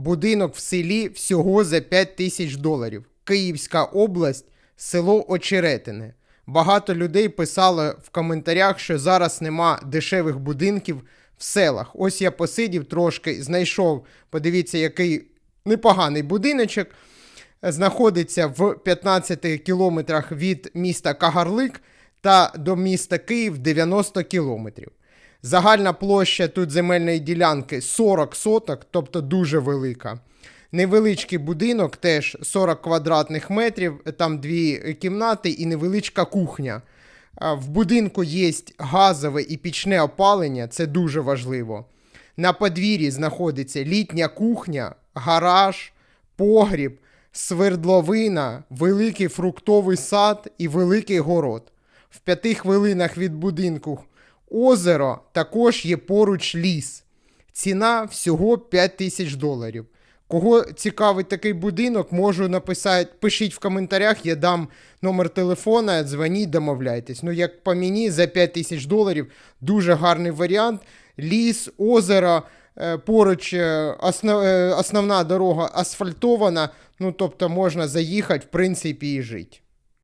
Будинок в селі всього за 5 тисяч доларів. Київська область, село Очеретине. Багато людей писали в коментарях, що зараз нема дешевих будинків в селах. Ось я посидів трошки, знайшов, подивіться, який непоганий будиночок. Знаходиться в 15 кілометрах від міста Кагарлик та до міста Київ 90 кілометрів. Загальна площа тут земельної ділянки 40 соток, тобто дуже велика. Невеличкий будинок, теж 40 квадратних метрів, там дві кімнати і невеличка кухня. В будинку є газове і пічне опалення, це дуже важливо. На подвір'ї знаходиться літня кухня, гараж, погріб, свердловина, великий фруктовий сад і великий город. В п'яти хвилинах від будинку озеро також є поруч ліс. Ціна всього 5 тисяч доларів. Кого цікавить такий будинок, можу написати, пишіть в коментарях, я дам номер телефона, дзвоніть, домовляйтесь. Ну, як по мені, за 5 тисяч доларів дуже гарний варіант. Ліс, озеро, е, поруч е, е, основна дорога асфальтована, ну тобто можна заїхати, в принципі, і жити.